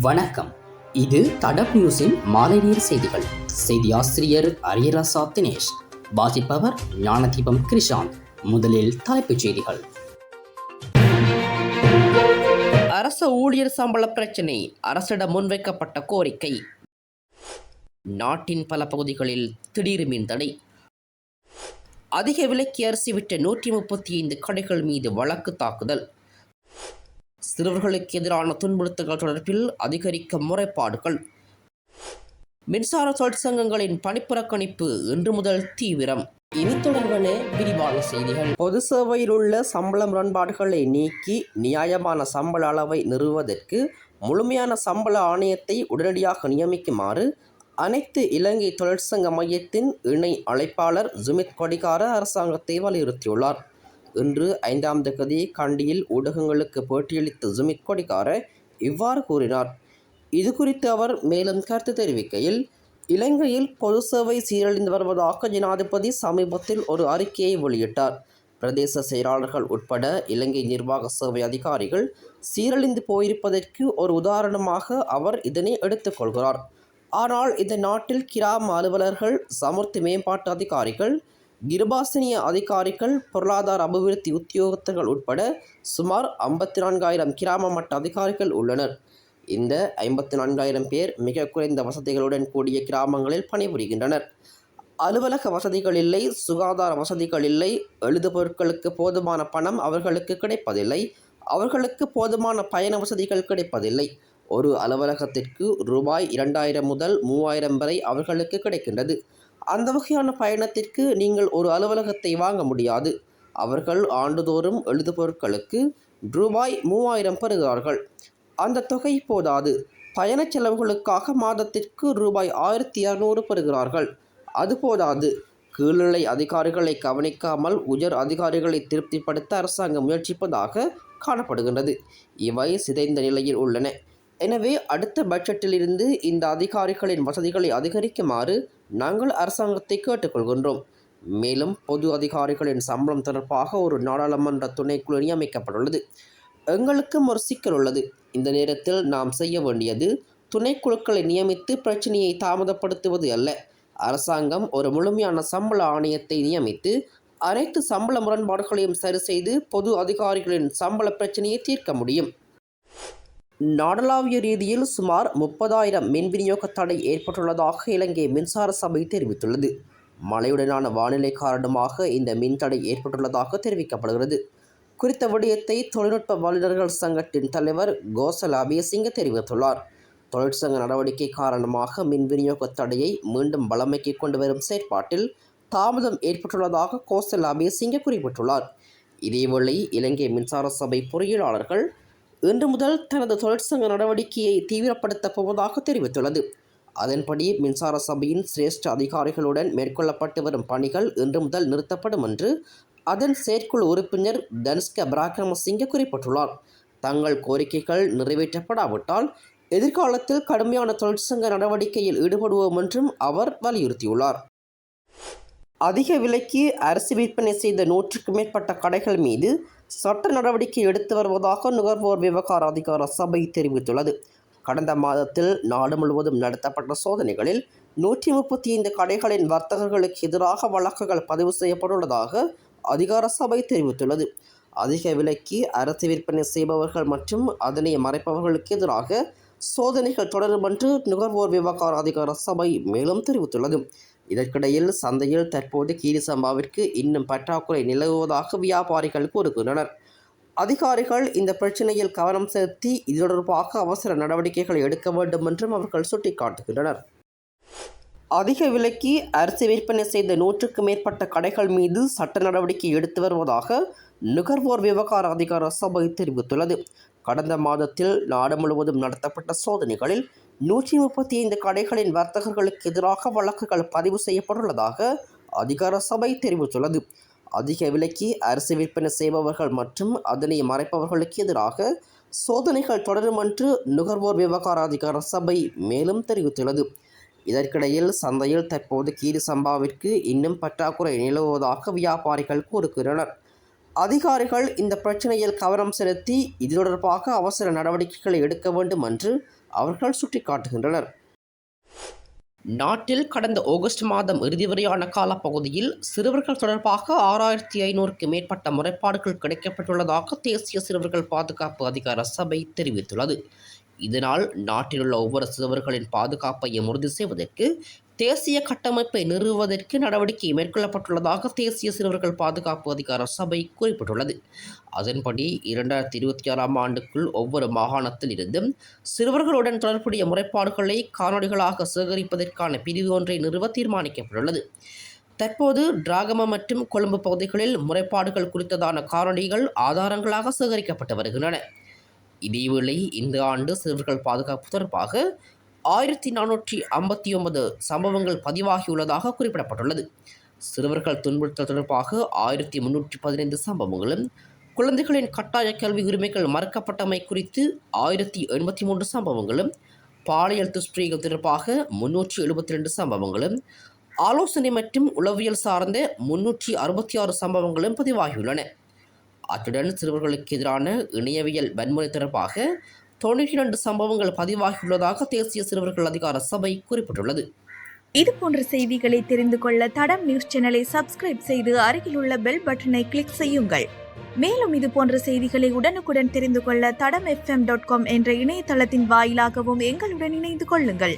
வணக்கம். இது தடப் நியூஸின் மாலை நேர் செய்திகள். செய்தி ஆசிரியர் அரியராசா தினேஷ். வாசிப்பவர் ஞானதீபம் கிருஷாந்த் முதலில் தலைப்புச் செய்திகள். அரச ஊழியர் சம்பள பிரச்சினை அரசிடம் முன்வைக்கப்பட்ட கோரிக்கை. நாட்டின் பல பகுதிகளில் திடீர் மின் தடை அதிக விலைக்கு அரிசி விட்ட நூற்றி முப்பத்தி ஐந்து கடைகள் மீது வழக்கு தாக்குதல். சிறுவர்களுக்கு எதிரான துன்புறுத்தல்கள் தொடர்பில் அதிகரிக்கும் முறைப்பாடுகள். மின்சார தொழிற்சங்கங்களின் பணிப்புறக்கணிப்பு இன்று முதல் தீவிரம். இனி தொடர்பான விரிவான செய்திகள். பொது சேவையில் உள்ள சம்பள முரண்பாடுகளை நீக்கி நியாயமான சம்பள அளவை நிறுவுவதற்கு முழுமையான சம்பள ஆணையத்தை உடனடியாக நியமிக்குமாறு அனைத்து இலங்கை தொழிற்சங்க மையத்தின் இணை அழைப்பாளர் ஜுமித் கொடிகார அரசாங்கத்தை வலியுறுத்தியுள்ளார். இன்று ஐந்தாம் தேதி கண்டியில் ஊடகங்களுக்கு பேட்டியளித்த சுமித் கொடிகார இவ்வாறு கூறினார். இது குறித்து அவர் மேலும் கருத்து தெரிவிக்கையில் இலங்கையில் பொது சேவை சீரழிந்து வருவதாக ஜனாதிபதி சமீபத்தில் ஒரு அறிக்கையை வெளியிட்டார். பிரதேச செயலாளர்கள் உட்பட இலங்கை நிர்வாக சேவை அதிகாரிகள் சீரழிந்து போயிருப்பதற்கு ஒரு உதாரணமாக அவர் இதனை எடுத்துக்கொள்கிறார் ஆனால் இந்த நாட்டில் கிராம அலுவலர்கள் சமுர்த்தி மேம்பாட்டு அதிகாரிகள் கிருபாசனிய அதிகாரிகள் பொருளாதார அபிவிருத்தி உத்தியோகத்தர்கள் உட்பட சுமார் ஐம்பத்தி நான்காயிரம் கிராம மட்ட அதிகாரிகள் உள்ளனர். இந்த ஐம்பத்தி நான்காயிரம் பேர் மிக குறைந்த வசதிகளுடன் கூடிய கிராமங்களில் பணிபுரிகின்றனர். அலுவலக வசதிகள் இல்லை சுகாதார வசதிகள் இல்லை எழுது பொருட்களுக்கு போதுமான பணம் அவர்களுக்கு கிடைப்பதில்லை அவர்களுக்கு போதுமான பயண வசதிகள் கிடைப்பதில்லை. ஒரு அலுவலகத்திற்கு ரூபாய் இரண்டாயிரம் முதல் மூவாயிரம் வரை அவர்களுக்கு கிடைக்கின்றது. அந்த வகையான பயணத்திற்கு நீங்கள் ஒரு அலுவலகத்தை வாங்க முடியாது. அவர்கள் ஆண்டுதோறும் எழுதுபொருட்களுக்கு ரூபாய் மூவாயிரம் பெறுகிறார்கள். அந்த தொகை போதாது. பயணச் செலவுகளுக்காக மாதத்திற்கு ரூபாய் ஆயிரத்தி இரநூறு பெறுகிறார்கள். அது போதாது. கீழ்நிலை அதிகாரிகளை கவனிக்காமல் உயர் அதிகாரிகளை திருப்திப்படுத்த அரசாங்கம் முயற்சிப்பதாக காணப்படுகின்றது. இவை சிதைந்த நிலையில் உள்ளன. எனவே அடுத்த பட்ஜெட்டிலிருந்து இந்த அதிகாரிகளின் வசதிகளை அதிகரிக்குமாறு நாங்கள் அரசாங்கத்தை கேட்டுக்கொள்கின்றோம். மேலும் பொது அதிகாரிகளின் சம்பளம் தொடர்பாக ஒரு நாடாளுமன்ற துணைக்குழு நியமிக்கப்பட்டுள்ளது எங்களுக்கும் ஒரு சிக்கல் உள்ளது. இந்த நேரத்தில் நாம் செய்ய வேண்டியது துணைக்குழுக்களை நியமித்து பிரச்சனையை தாமதப்படுத்துவது அல்ல. அரசாங்கம் ஒரு முழுமையான சம்பள ஆணையத்தை நியமித்து அனைத்து சம்பள முரண்பாடுகளையும் சரி செய்து பொது அதிகாரிகளின் சம்பள பிரச்சனையை தீர்க்க முடியும். நாடளாவிய ரீதியில் சுமார் முப்பதாயிரம் மின் விநியோக தடை ஏற்பட்டுள்ளதாக இலங்கை மின்சார சபை தெரிவித்துள்ளது. மழையுடனான வானிலை காரணமாக இந்த மின் தடை ஏற்பட்டுள்ளதாக தெரிவிக்கப்படுகிறது. குறித்த விடயத்தை தொழில்நுட்ப வல்லுநர்கள் சங்கத்தின் தலைவர் கோசல் அபேசிங்க தெரிவித்துள்ளார். தொழிற்சங்க நடவடிக்கை காரணமாக மின் விநியோக தடையை மீண்டும் வளமைக்கு கொண்டு வரும் செயற்பாட்டில் தாமதம் ஏற்பட்டுள்ளதாக கோசல் அபேசிங்க குறிப்பிட்டுள்ளார். இதேவேளை இலங்கை மின்சார சபை பொறியியலாளர்கள் இன்று முதல் தனது தொழிற்சங்க நடவடிக்கையை தீவிரப்படுத்தப் போவதாக தெரிவித்துள்ளது. அதன்படி மின்சார சபையின் சிரேஷ்ட அதிகாரிகளுடன் மேற்கொள்ளப்பட்டு வரும் பணிகள் இன்று முதல் நிறுத்தப்படும் என்று அதன் செயற்குழு உறுப்பினர் தனுஷ்க பராக்கிரமசிங்க குறிப்பிட்டுள்ளார். தங்கள் கோரிக்கைகள் நிறைவேற்றப்படாவிட்டால் எதிர்காலத்தில் கடுமையான தொழிற்சங்க நடவடிக்கையில் ஈடுபடுவோம் என்றும் அவர் வலியுறுத்தியுள்ளார். அதிக விலைக்கு அரிசி விற்பனை செய்த நூற்றுக்கு மேற்பட்ட கடைகள் மீது சட்ட நடவடிக்கை எடுத்து வருவதாக நுகர்வோர் விவகார அதிகார சபை தெரிவித்துள்ளது. கடந்த மாதத்தில் நாடு முழுவதும் நடத்தப்பட்ட சோதனைகளில் நூற்றி முப்பத்தி ஐந்து கடைகளின் வர்த்தகர்களுக்கு எதிராக வழக்குகள் பதிவு செய்யப்பட்டுள்ளதாக அதிகார சபை தெரிவித்துள்ளது. அதிக விலைக்கு அரசு விற்பனை செய்பவர்கள் மற்றும் அதனை மறைப்பவர்களுக்கு எதிராக சோதனைகள் தொடரும் என்று நுகர்வோர் விவகார அதிகார சபை மேலும் தெரிவித்துள்ளது. இதற்கிடையில் சந்தையில் தற்போது கீரி சம்பாவிற்கு இன்னும் பற்றாக்குறை நிலவுவதாக வியாபாரிகள் கூறுகின்றனர். அதிகாரிகள் இந்த பிரச்சனையில் கவனம் செலுத்தி இது தொடர்பாக அவசர நடவடிக்கைகள் எடுக்க வேண்டும் என்றும் அவர்கள் சுட்டிக்காட்டுகின்றனர். அதிக விலைக்கு அரிசி விற்பனை செய்த நூற்றுக்கு மேற்பட்ட கடைகள் மீது சட்ட நடவடிக்கை எடுத்து வருவதாக நுகர்வோர் விவகார அதிகார சபை தெரிவித்துள்ளது. கடந்த மாதத்தில் நாடு முழுவதும் நடத்தப்பட்ட சோதனைகளில் நூற்றி முப்பத்தி ஐந்து கடைகளின் வர்த்தகர்களுக்கு எதிராக வழக்குகள் பதிவு செய்யப்பட்டுள்ளதாக அதிகார சபை தெரிவித்துள்ளது. அதிக விலைக்கு அரிசி விற்பனை செய்பவர்கள் மற்றும் அதனை மறைப்பவர்களுக்கு எதிராக சோதனைகள் தொடரும் என்று நுகர்வோர் விவகார அதிகார சபை மேலும் தெரிவித்துள்ளது. இதற்கிடையில் சந்தையில் தற்போது கீரி சம்பாவிற்கு இன்னும் பற்றாக்குறை நிலவுவதாக வியாபாரிகள் கூறுகின்றனர். அதிகாரிகள் இந்த பிரச்சனையில் கவனம் செலுத்தி இது தொடர்பாக அவசர நடவடிக்கைகளை எடுக்க வேண்டும் என்று அவர்கள் சுட்டிக்காட்டுகின்றனர் நாட்டில் கடந்த ஆகஸ்ட் மாதம் இறுதி வரையான காலப்பகுதியில் சிறுவர்கள் தொடர்பாக ஆறாயிரத்தி ஐநூறுக்கு மேற்பட்ட முறைப்பாடுகள் கிடைக்கப்பட்டுள்ளதாக தேசிய சிறுவர்கள் பாதுகாப்பு அதிகார சபை தெரிவித்துள்ளது. இதனால் நாட்டிலுள்ள ஒவ்வொரு சிறுவர்களின் பாதுகாப்பையும் உறுதி செய்வதற்கு தேசிய கட்டமைப்பை நிறுவுவதற்கு நடவடிக்கை மேற்கொள்ளப்பட்டுள்ளதாக தேசிய சிறுவர்கள் பாதுகாப்பு அதிகார சபை குறிப்பிட்டுள்ளது. அதன்படி இரண்டாயிரத்தி இருபத்தி ஆறாம் ஆண்டுக்குள் ஒவ்வொரு மாகாணத்தில் இருந்தும் சிறுவர்களுடன் தொடர்புடைய முறைப்பாடுகளை காணொலிகளாக சேகரிப்பதற்கான பிரிவு ஒன்றை நிறுவ தீர்மானிக்கப்பட்டுள்ளது. தற்போது டிராகம மற்றும் கொழும்பு பகுதிகளில் முறைப்பாடுகள் குறித்ததான காணொலிகள் ஆதாரங்களாக சேகரிக்கப்பட்டு வருகின்றன. இதேவேளை இந்த ஆண்டு சிறுவர்கள் பாதுகாப்பு தொடர்பாக ஆயிரத்தி நானூற்றி ஐம்பத்தி ஒன்பது சம்பவங்கள் பதிவாகியுள்ளதாக குறிப்பிடப்பட்டுள்ளது. சிறுவர்கள் துன்புறுத்தல் தொடர்பாக ஆயிரத்தி முன்னூற்றி பதினைந்து சம்பவங்களும் குழந்தைகளின் கட்டாய கல்வி உரிமைகள் மறுக்கப்பட்டமை குறித்து ஆயிரத்தி எண்பத்தி மூன்று சம்பவங்களும் பாலியல் துஷ்பிரயோகம் தொடர்பாக முன்னூற்றி எழுபத்தி ரெண்டு சம்பவங்களும் ஆலோசனை மற்றும் உளவியல் சார்ந்த முன்னூற்றி அறுபத்தி ஆறு சம்பவங்களும் பதிவாகியுள்ளன. அத்துடன் சிறுவர்களுக்கு எதிரான இணையவியல் வன்முறை தொடர்பாக தொண்ணூற்றி இரண்டு சம்பவங்கள் பதிவாகியுள்ளதாக தேசிய சிறுவர்கள் அதிகார சபை குறிப்பிட்டுள்ளது. இது போன்ற செய்திகளை தெரிந்து கொள்ள தடம் நியூஸ் சேனலை சப்ஸ்கிரைப் செய்து அருகில் உள்ள பெல் பட்டனை கிளிக் செய்யுங்கள். மேலும் இது போன்ற செய்திகளை உடனுக்குடன் தெரிந்து கொள்ள தடம் எஃப்எம் டாட் காம் என்ற இணையதளத்தின் வாயிலாகவும் எங்களுடன் இணைந்து கொள்ளுங்கள்.